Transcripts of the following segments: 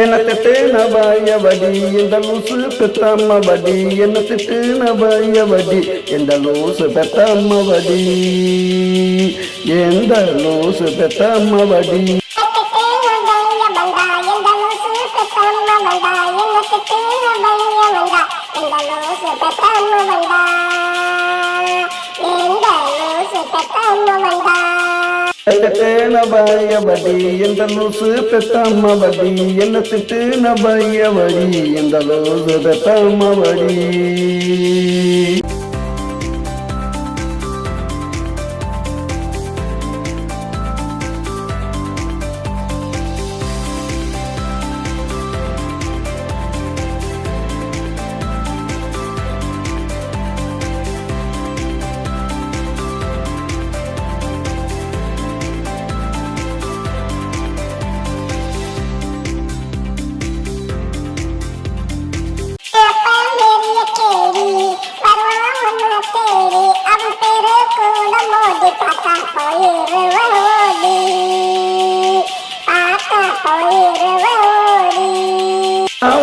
என்ன திட்டு நபாய வடி இந்த லூசு பெத்தம்ம வடி. என்ன திட்டு நபாய இந்த லூசு பெத்தம்ம வடி. எந்த லூசு பெத்தம்ம வடி. திட்டு நபாய வடி இந்த லூசு பெத்தம்ம வடி என்ன திட்டு நபாய வடி இந்த லூசு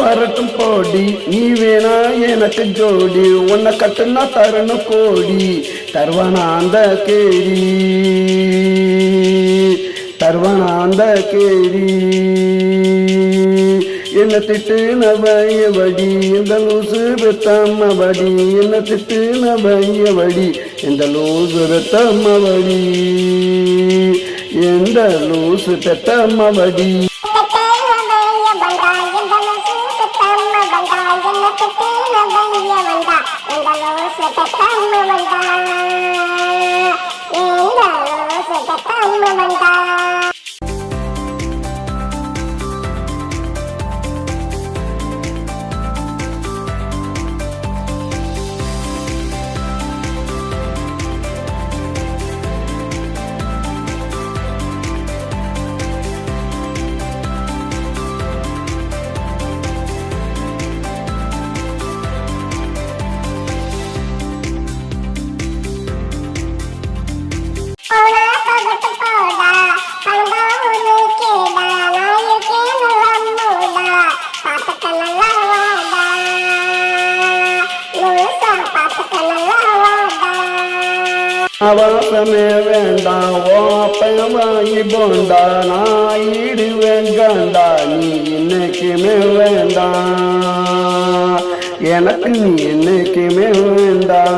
வரட்டும் போடி நீ வேணா எனக்கு ஜோடி. உன்னை கட்டுனா தரணும் கோடி. தருவானா அந்த கேடி. தருவானா அந்த கேடி. என்ன திட்டு நபைய வடி இந்த லூசு பெத்தம்ம வடி என்ன திட்டு நபைய வடி இந்த லூசு பெத்தம்ம வடி எந்த லூசு பெத்தம்ம வடி வந்தா அவசமே வேண்டாம் ஓ போண்டா நான் ஈடுவேன் கண்டா நீ இன்னைக்குமே வேண்டாம் எனக்கு நீ என்னைக்குமே வேண்டாம்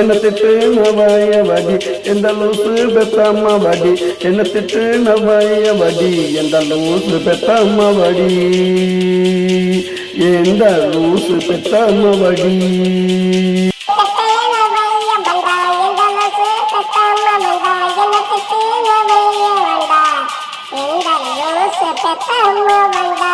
என்ன திட்டு நவாய வடி எந்த லூசு பெத்தம்மா வடி என்ன திட்டு நவாய வடி எந்த லூசு பெத்தம்மா வடி எந்த லூசு பெத்தம்மா வடி வந்தா